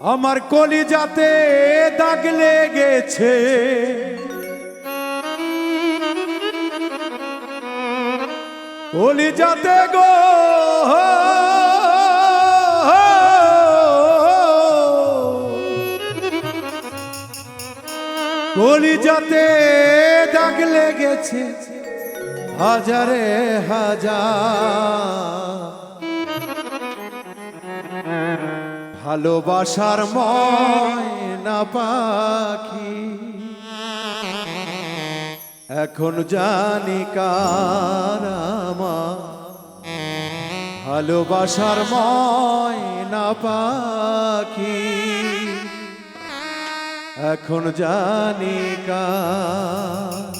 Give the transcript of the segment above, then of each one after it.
আমার কলিজাতে দাগ লেগেছে। কলিজাতে গো। কলিজাতে দাগ লেগেছে। হাজারে হাজার ভালোবাসার ময়না পাখি। এখন জানি কার আমার। ভালোবাসার ময়না পাখি। এখন জানি কার।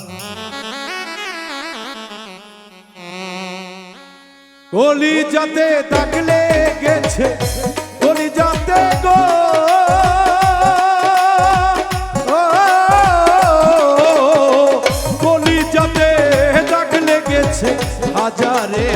গলি যাতে দাগলে গেছে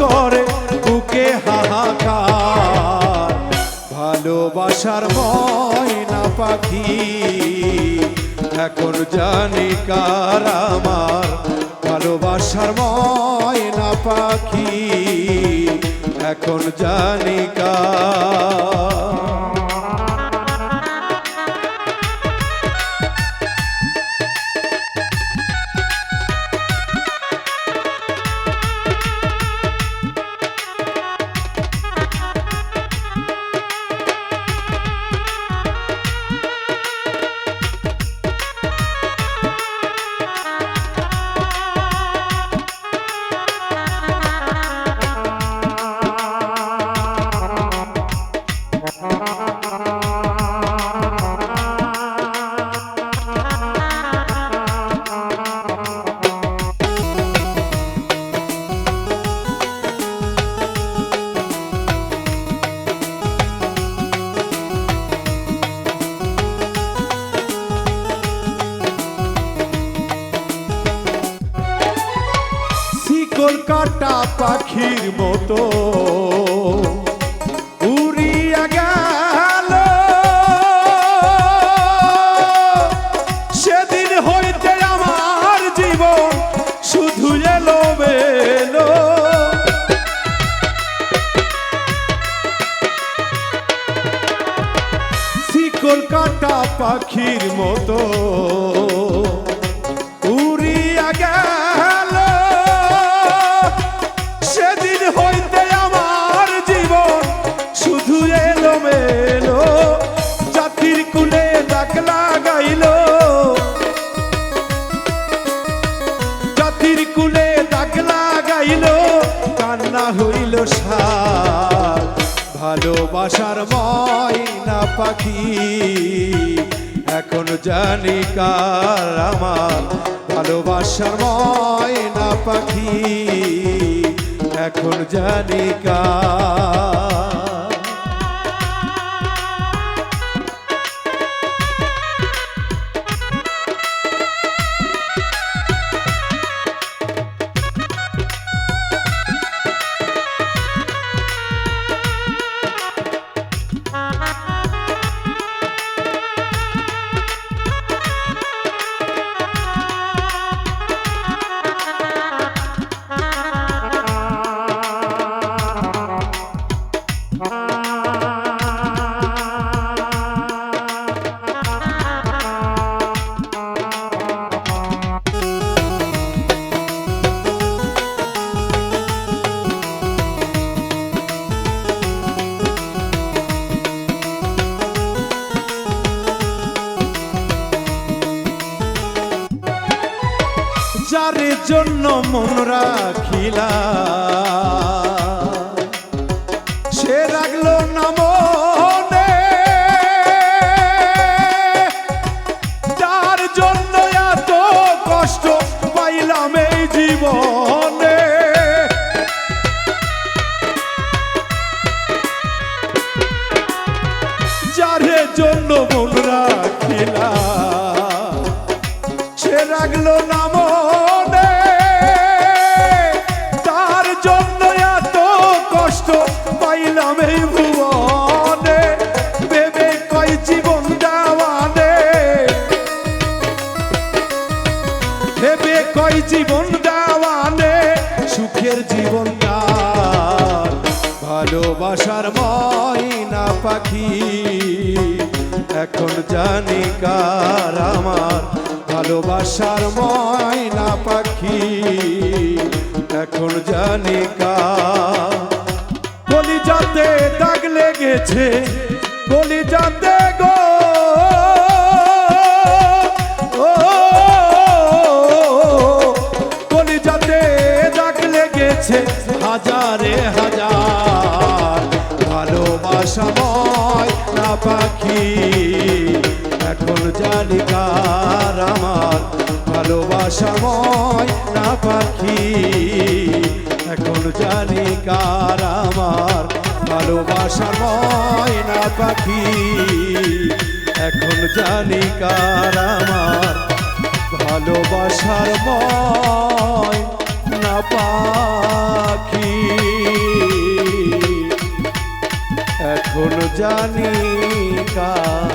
করে বুকে হাহাকার। ভালোবাসার ময়না পাখি, এখন জানি কার আমার। ভালোবাসার ময়না পাখি, এখন জানি কার। শিকল কাটা পাখির মতো। উড়িয়া গেল। সেদিন হইতে আমার জীবন শুধু এলো বেলো শিকল কাটা পাখির মতো। জাতির কুলে ডাক লাগাইল, কান্না হইল সার। ভালোবাসার ময়না পাখি, এখন জানি কার আমার। ভালোবাসার ময়না পাখি, এখন জানি কার যার জন্য মন রাখিলা। সে রাখল না মনে। যার জন্য এত কষ্ট পাইলাম এই জীবনে। দেওয়ানে, সুখের জীবন তার ভালোবাসার ময়না পাখি। এখন জানি কার আমার ভালোবাসার ময়না পাখি। এখন জানি কার। বলি যাতে দাগ লেগেছে বলি যাতে গো লেগেছে হাজারে হাজার। ভালোবাসাময় না পাখি, এখন জানি কার আমার। ভালোবাসাময় না পাখি, এখন জানি কার আমার। ভালোবাসার ময়না পাখি, এখন জানি কার আমার। ভালোবাসার ময়না পাখি। এখন জানি কার